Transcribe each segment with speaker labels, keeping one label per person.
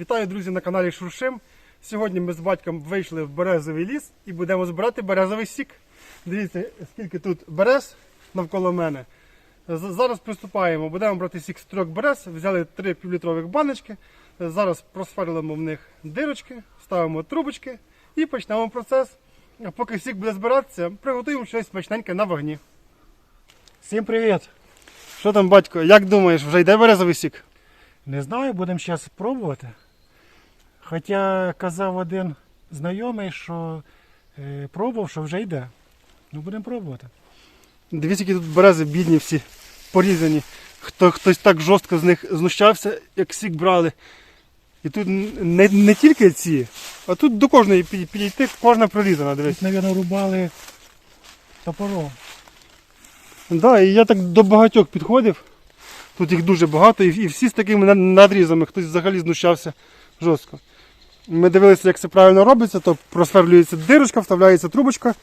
Speaker 1: Вітаю, друзі, на каналі Шуршим. Сьогодні ми з батьком вийшли в березовий ліс і будемо збирати березовий сік. Дивіться, скільки тут берез навколо мене. Зараз приступаємо. Будемо брати сік з трьох берез. Взяли три півлітрових баночки. Зараз просферлимо в них дирочки, ставимо трубочки і почнемо процес. А поки сік буде збиратися, приготуємо щось смачненьке на вогні.
Speaker 2: Всім привіт!
Speaker 1: Що там, батько, як думаєш, вже йде березовий сік?
Speaker 2: Не знаю, будемо зараз пробувати. Хоча казав один знайомий, що е, пробував, що вже йде. Ну будемо пробувати.
Speaker 1: Дивіться, які тут берези бідні всі, порізані. Хто, хтось так жорстко з них знущався, як сік брали. І тут не, не тільки ці, а тут до кожної підійти, кожна прорізана, дивись.
Speaker 2: Тут, мабуть, рубали топором.
Speaker 1: Да, і я так до багатьох підходив. Тут їх дуже багато, і, і всі з такими надрізами, хтось взагалі знущався жорстко. Ми дивилися, як це правильно робиться, то просверлюється дирочка, вставляється трубочка,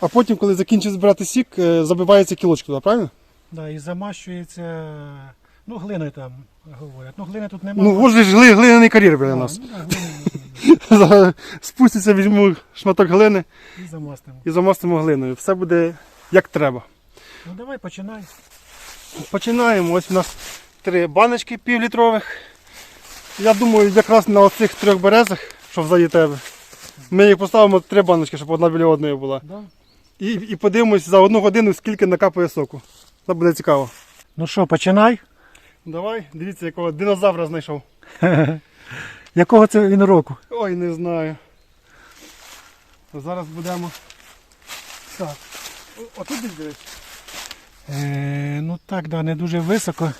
Speaker 1: а потім, коли закінчить збирати сік, е, забивається кілочка туди, правильно?
Speaker 2: Да, і замащується, ну, глиною там говорять. Ну, глини тут немає.
Speaker 1: Ну, ось ж гли- глиняний кар'єр біля нас.
Speaker 2: Ну, глини
Speaker 1: спуститься, візьму шматок глини
Speaker 2: і замастимо.
Speaker 1: і замастимо глиною. Все буде як треба.
Speaker 2: Ну давай починай.
Speaker 1: Починаємо. Ось у нас три баночки півлітрових. Я думаю, якраз на оцих трьох березах, що взаді тебе, ми їх поставимо три баночки, щоб одна біля одної була.
Speaker 2: Да?
Speaker 1: І, і подивимось за одну годину, скільки накапує соку. Це буде цікаво.
Speaker 2: Ну що, починай.
Speaker 1: Давай, дивіться, якого динозавра знайшов.
Speaker 2: Якого це він року?
Speaker 1: Ой, не знаю. Зараз будемо. Так. Отут десь дивись.
Speaker 2: Е, ну так, да, не дуже високо.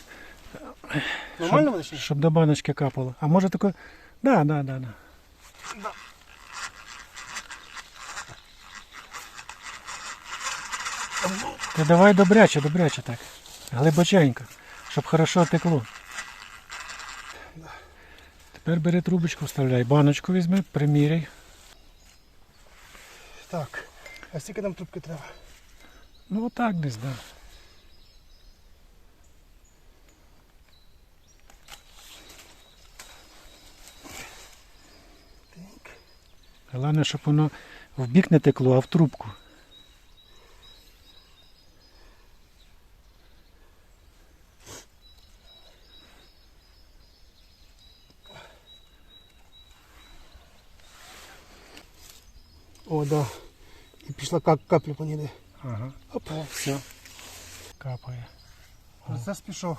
Speaker 1: Нормально вони ще?
Speaker 2: Щоб до баночки капало. А може таке. Да, да, да, да. Ти давай добряче, добряче так. Глибоченько, щоб хорошо текло. Тепер бери трубочку, вставляй. Баночку візьми, приміряй.
Speaker 1: Так. А скільки нам трубки треба?
Speaker 2: Ну отак десь, да. Головне, щоб воно в бік не текло, а в трубку.
Speaker 1: О, да. І пішла кап- капля по ній.
Speaker 2: Ага.
Speaker 1: Оп.
Speaker 2: Все. Капає.
Speaker 1: Процес пішов.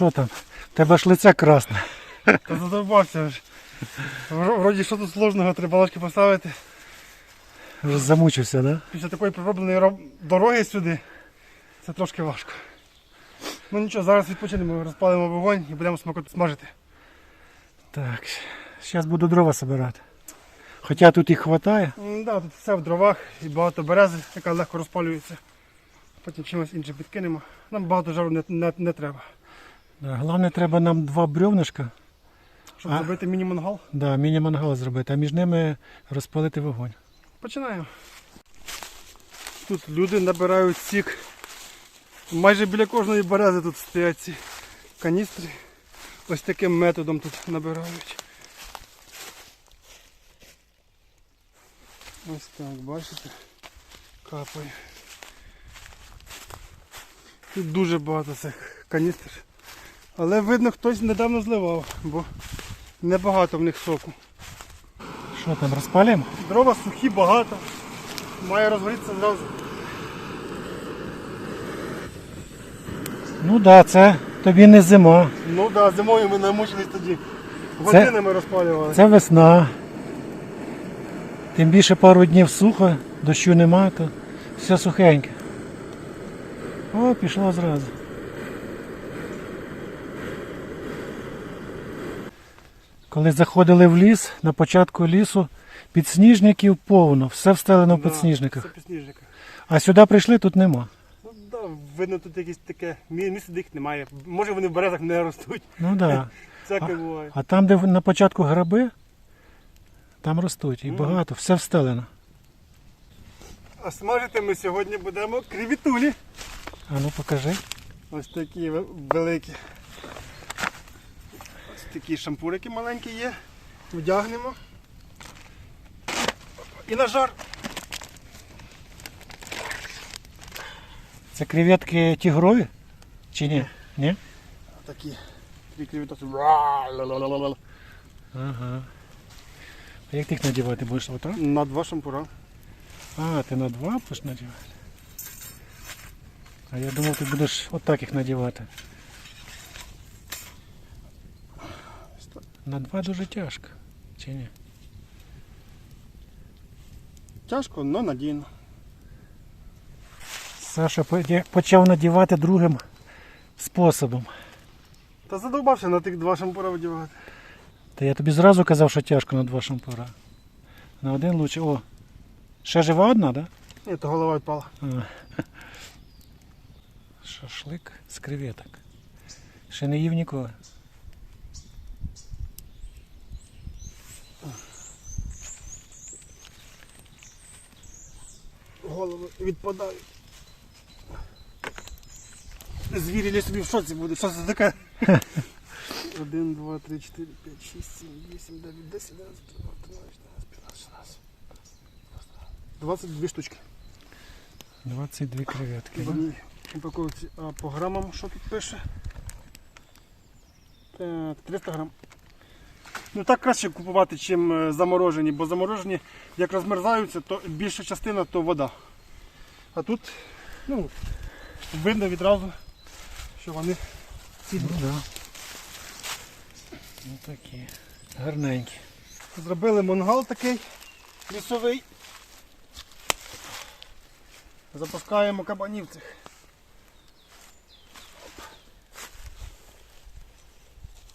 Speaker 2: Що там? Тебе ж лице красне.
Speaker 1: Та задовбався вже. Вроді що тут сложного, три балачки поставити.
Speaker 2: Вже замучився, да?
Speaker 1: Після такої проробленої дороги сюди це трошки важко. Ну нічого, зараз відпочинемо, розпалимо вогонь і будемо смажити.
Speaker 2: Так. Зараз буду дрова збирати. Хоча тут їх вистачає.
Speaker 1: М, Да, тут все в дровах і багато берези, яка легко розпалюється. Потім чимось іншим підкинемо. Нам багато жару не, не, не треба.
Speaker 2: Да, головне, треба нам два бревнишка.
Speaker 1: Щоб
Speaker 2: А.
Speaker 1: зробити міні-мангал,
Speaker 2: Да, міні-мангал зробити, а між ними розпалити вогонь.
Speaker 1: починаємо. Тут люди набирають сік. Майже біля кожної берези тут стоять ці каністри. Ось таким методом тут набирають. Ось так, бачите? Капає. Тут дуже багато цих каністр. Але видно, хтось недавно зливав, бо небагато в них соку.
Speaker 2: Що там, розпалимо?
Speaker 1: Дрова сухі, багато. Має розгорітися зразу.
Speaker 2: Ну так, да, це тобі не зима.
Speaker 1: Ну так, да, зимою ми намучились тоді. Годинами розпалювали.
Speaker 2: Це весна. Тим більше пару днів сухо. дощу немає, то все сухеньке. О, пішло зразу. Коли заходили в ліс, на початку лісу підсніжників повно, все встелено в
Speaker 1: Да,
Speaker 2: підсніжниках.
Speaker 1: Це підсніжника.
Speaker 2: А сюди прийшли, тут нема.
Speaker 1: Ну да, видно, тут якесь таке мі- місце, де їх немає. Може вони в березах не ростуть.
Speaker 2: Ну. Да.
Speaker 1: Всяке буває.
Speaker 2: А там, де на початку граби, там ростуть. І
Speaker 1: Мгм.
Speaker 2: багато, все встелено.
Speaker 1: А смажити ми сьогодні будемо крівітулі.
Speaker 2: А ну покажи.
Speaker 1: Ось такі ве- великі. Такі шампурики маленькі є. Вдягнемо. І на жар.
Speaker 2: Це креветки тігрові? Чи ні? Ні?
Speaker 1: Такі. Дві крівітоси.
Speaker 2: Ага. А як ти їх надівати будеш отак?
Speaker 1: На два шампура.
Speaker 2: А, ти на два будеш надівати? А я думав, ти будеш отак їх надівати. На два дуже тяжко. Чи ні?
Speaker 1: Тяжко, але надійно.
Speaker 2: Саша почав надівати другим способом.
Speaker 1: Та задовбався на тих два шампура видівати.
Speaker 2: Та я тобі зразу казав, що тяжко на два шампура. На один лучше. О! Ще жива одна, так?
Speaker 1: Ні, то голова відпала.
Speaker 2: А. Шашлик з креветок. Ще не їв ніколи.
Speaker 1: Голови відпадають. Звірі собі в шоці буде. Що це таке? 1, 2, 3, 4, 5, 6, 7, 8, 9, 10, 11, 12, 13, 15, 16. 22 штучки.
Speaker 2: 22 креветки. Да?
Speaker 1: упаковці. А по грамам що тут пише? Так, 300 грам. Ну так краще купувати, чим е, заморожені, бо заморожені, як розмерзаються, то більша частина то вода. А тут ну, видно відразу, що вони
Speaker 2: Ну, да. Ну такі. Гарненькі.
Speaker 1: зробили мангал такий лісовий. Запускаємо кабанів цих.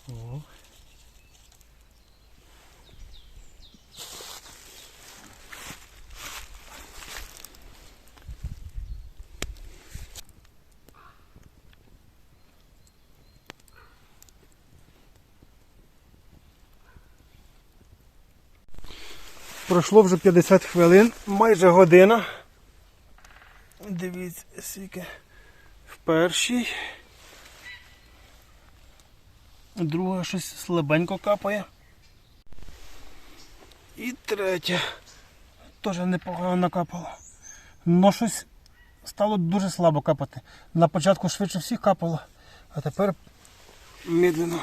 Speaker 2: О.
Speaker 1: Пройшло вже 50 хвилин, майже година. Дивіться, скільки в першій. Друга щось слабенько капає. І третя. Теж непогано накапало. Но щось стало дуже слабо капати. На початку швидше всіх капало, а тепер медленно.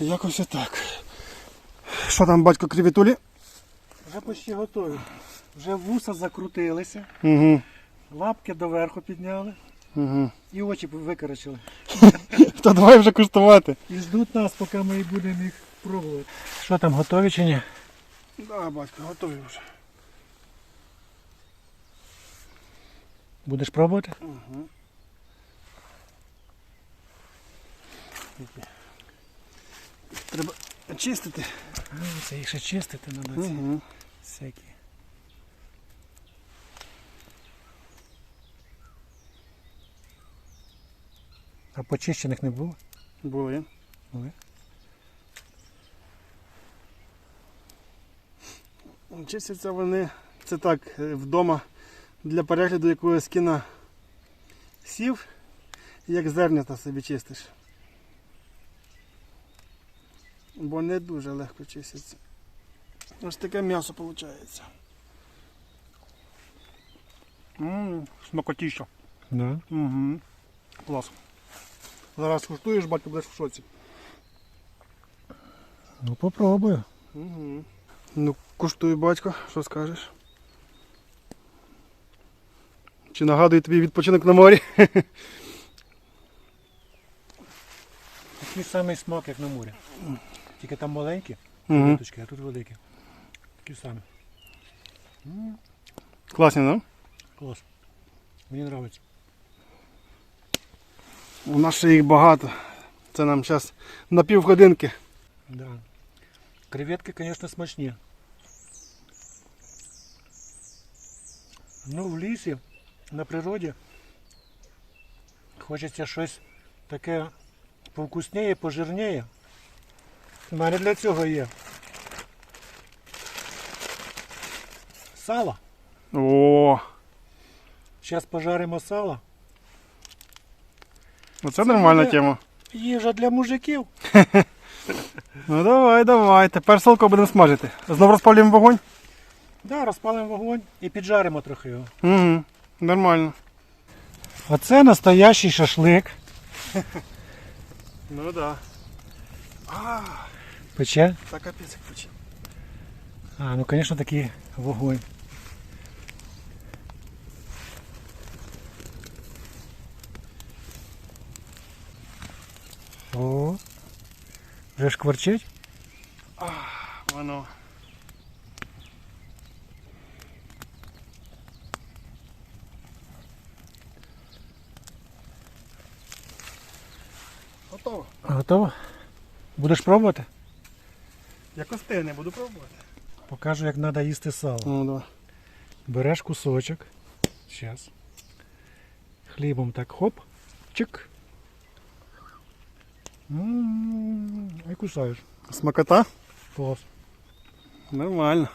Speaker 1: Якось отак. Що там, батько крівітулі?
Speaker 2: Вже почти готові. Вже вуса закрутилися,
Speaker 1: Угу.
Speaker 2: лапки доверху підняли
Speaker 1: Угу.
Speaker 2: і очі викорочили.
Speaker 1: То давай вже куштувати.
Speaker 2: І ждуть нас, поки ми будемо їх пробувати. Що там, готові чи ні?
Speaker 1: Да, батько, готові вже.
Speaker 2: Будеш пробувати?
Speaker 1: Угу. Треба чистити.
Speaker 2: А, це їх ще чистити треба.
Speaker 1: Угу.
Speaker 2: Всякі. А почищених не було?
Speaker 1: Були.
Speaker 2: Були.
Speaker 1: Чистяться вони, це так, е, вдома для перегляду якогось кіна сів, як зернята собі чистиш. Бо не дуже легко чистяться. Ось таке м'ясо виходить. Ммм, смакотіщо.
Speaker 2: Да.
Speaker 1: Угу. Клас. Зараз куштуєш, батько будеш в шоці.
Speaker 2: Ну попробую.
Speaker 1: Угу. Ну, куштуй, батько, що скажеш? Чи нагадує тобі відпочинок на морі?
Speaker 2: Такий самий смак, як на морі. Тільки там маленькі
Speaker 1: Угу.
Speaker 2: а тут великі. Такі самі.
Speaker 1: Класні, да?
Speaker 2: Клас. Мені подобається.
Speaker 1: У нас ще їх багато. Це нам зараз на півгодинки.
Speaker 2: Да. Креветки, звісно, смачні. Ну, в лісі, на природі хочеться щось таке повкусніє, пожирніє. У мене для цього є. Сало.
Speaker 1: О,
Speaker 2: Зараз пожаримо сало.
Speaker 1: оце нормальна
Speaker 2: буде-
Speaker 1: тема.
Speaker 2: Їжа для мужиків.
Speaker 1: Ну давай, давай. Тепер салко будемо смажити. Знову розпалюємо вогонь?
Speaker 2: Да, розпалимо вогонь і піджаримо трохи його.
Speaker 1: Угу. Нормально.
Speaker 2: Оце настоящий шашлик.
Speaker 1: Ну да.
Speaker 2: Пече?
Speaker 1: Так капець як пече.
Speaker 2: А, ну звісно такий вогонь. О, вже шкварчить?
Speaker 1: Воно. Готово.
Speaker 2: Готово? Будеш пробувати?
Speaker 1: Як остигне, буду пробувати.
Speaker 2: Покажу, як треба їсти сало.
Speaker 1: Ну да.
Speaker 2: Береш кусочок. Зараз. Хлібом так хоп, чик. М, І кусаєш.
Speaker 1: Смакота?
Speaker 2: Клас.
Speaker 1: Нормально.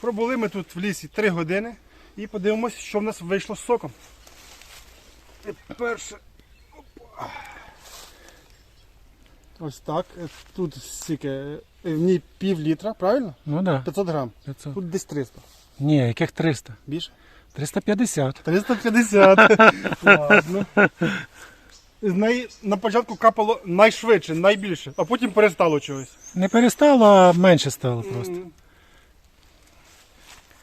Speaker 1: Пробули ми тут в лісі 3 години і подивимось, що в нас вийшло з соком. Перше. Опа. Ось так. Е, Тут стільки. е, В ній пів літра, правильно?
Speaker 2: Ну да.
Speaker 1: 500 грам.
Speaker 2: 500.
Speaker 1: Тут десь 300.
Speaker 2: Ні, яких 300?
Speaker 1: Більше?
Speaker 2: 350.
Speaker 1: 350. Ладно. З неї на початку капало найшвидше, найбільше, а потім перестало чогось.
Speaker 2: Не перестало, а менше стало просто.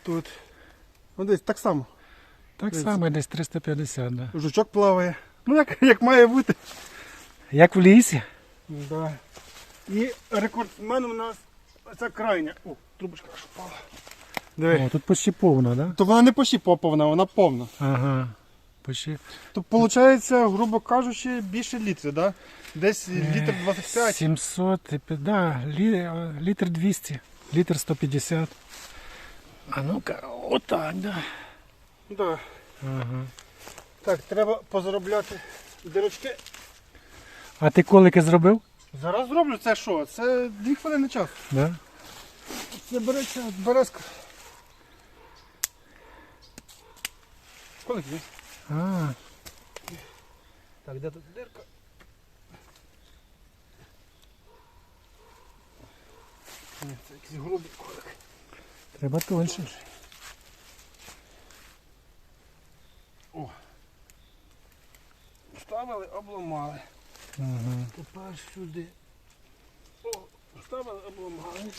Speaker 1: Тут. Ну десь так само.
Speaker 2: Так
Speaker 1: Дивіться.
Speaker 2: само десь 350, да.
Speaker 1: Жучок плаває. Ну як, як має бути.
Speaker 2: Як в лісі.
Speaker 1: Да. І рекордсмен у нас ця крайня. О, трубочка аж впала. Диви.
Speaker 2: О, тут почти повно, да?
Speaker 1: То вона не почти повна, вона повна.
Speaker 2: Ага. Почти.
Speaker 1: То виходить, грубо кажучи, більше літрів, да? Десь літр 25.
Speaker 2: 700, і да, лі, е, літр 200, літр 150. А ну-ка, отак, да.
Speaker 1: Да.
Speaker 2: Ага.
Speaker 1: Так, треба позаробляти дирочки.
Speaker 2: А ти колики зробив?
Speaker 1: Зараз зроблю це що? Це дві хвилини часу.
Speaker 2: Да?
Speaker 1: Це береться березка. Колик є?
Speaker 2: А,
Speaker 1: Так, де тут дирка? Ні, це якийсь грубий колик.
Speaker 2: треба тоньше.
Speaker 1: О. Вставили, обламали.
Speaker 2: Ага.
Speaker 1: Тепер сюди. О, вставили, обламали.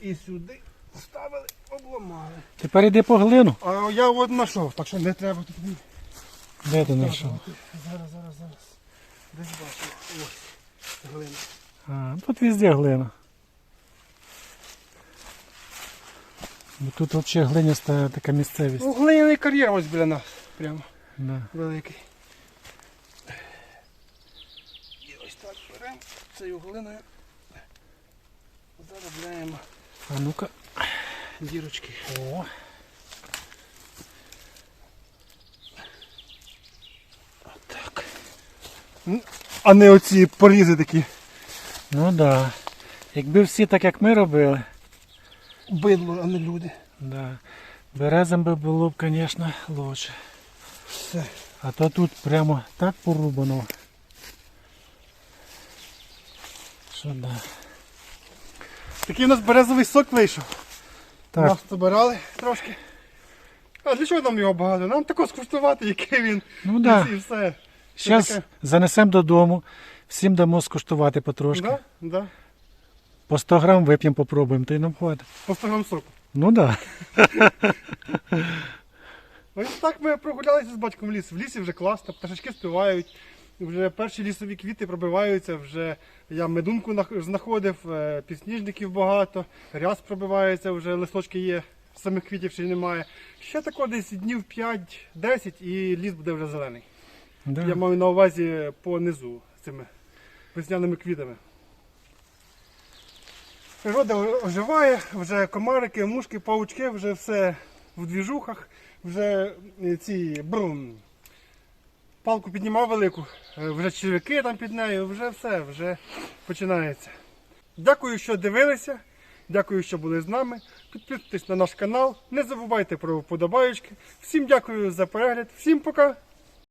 Speaker 1: І сюди вставили, обламали.
Speaker 2: Тепер йди по глину.
Speaker 1: А я от знайшов, так що не треба тут.
Speaker 2: Де ти знайшов?
Speaker 1: Зараз, зараз, зараз. Десь бачу. Ось. Глина.
Speaker 2: А, тут везде глина. Бо тут взагалі глиняста така місцевість.
Speaker 1: Ну, глиняний кар'єр ось біля нас. Прямо
Speaker 2: Да.
Speaker 1: великий. І ось так беремо цією глиною. Заробляємо
Speaker 2: А ну-ка.
Speaker 1: Дірочки.
Speaker 2: О.
Speaker 1: Так. А не оці порізи такі.
Speaker 2: Ну да. Якби всі так, як ми робили,
Speaker 1: Бидло, а не люди.
Speaker 2: да. березам би було б, звісно, лучше.
Speaker 1: Все.
Speaker 2: А то тут прямо так порубано. Що да.
Speaker 1: Такий у нас березовий сок вийшов.
Speaker 2: Так,
Speaker 1: Нас збирали трошки. А для чого нам його багато? Нам тако скуштувати, який він.
Speaker 2: ну да.
Speaker 1: І все.
Speaker 2: Зараз
Speaker 1: таке?
Speaker 2: занесемо додому, всім дамо скуштувати потрошки.
Speaker 1: Да? Да.
Speaker 2: По 100 грам вип'ємо, попробуємо, то й нам хватить.
Speaker 1: По 100 грам соку.
Speaker 2: Ну да.
Speaker 1: Ось так ми прогулялися з батьком в ліс. В лісі вже класно, пташечки співають, вже перші лісові квіти пробиваються, вже я медунку знаходив, е, підсніжників багато, ряс пробивається, вже листочки є. самих квітів ще немає. Ще тако десь днів 5-10 і ліс буде вже зелений.
Speaker 2: Да.
Speaker 1: Я маю на увазі по низу цими весняними квітами. Природа оживає, вже комарики, мушки, паучки, вже все в двіжухах, вже ці брум. Палку піднімав велику, е, вже червяки там під нею, вже все, вже починається. Дякую, що дивилися. Дякую, що були з нами. Підписуйтесь на наш канал. Не забувайте про вподобайки. Всім дякую за перегляд. Всім пока!